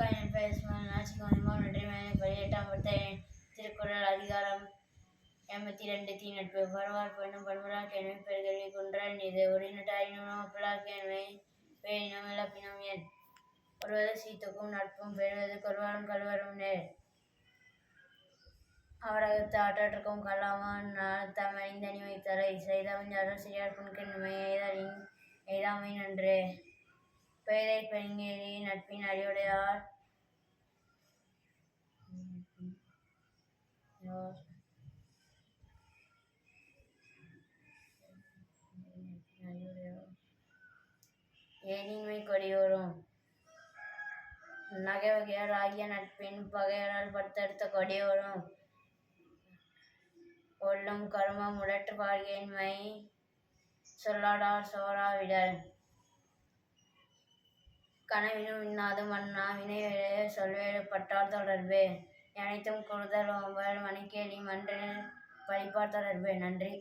வணக்கம் என் பெயர் சுமன் நாச்சிகோணிமான் நன்றி பதினெட்டாம் திருக்குறள் அதிகாரம் எண்பத்தி ரெண்டு தீ நட்பு. பரவார் பெண்ணும் பண்புறாக் கேள்வி பெருகல்வி குன்றல் இது உரிநட்டாயினும் ஒப்பலாக் கேள்வி பேயினும் இழப்பினும் என். ஒருவது சீத்துக்கும் நட்பும் பெறுவது கொள்வாரும் கல்வரும் நேர். அவரகத்து ஆற்றற்றுக்கும் கல்லாமான் தமணிந்த தரை செய்தவன் அருள் செய்யார் புன்கெண்ணுமை எய்தலின் எய்தாமை நன்று. பேரை பெருங்கேலி நட்பின் அறிவுடையார் ஏனின்மை கொடியோரும் நகை வகையால் ஆகிய நட்பின் பகையரால் படுத்தெடுத்த கொடியோரும் கொள்ளும் கருமம் உடற்று பாழ்கையின்மை சொல்லாடார் சோராவிடல் கனவினும் இன்னாது மன்னா வினைவேறு சொல்வேறு பட்டார் தொடர்பு. அனைத்தும் கொடுதல் ஓம்பல் மணிக்கேலி மன்றில் படிப்பார் தொடர்பு. நன்றி.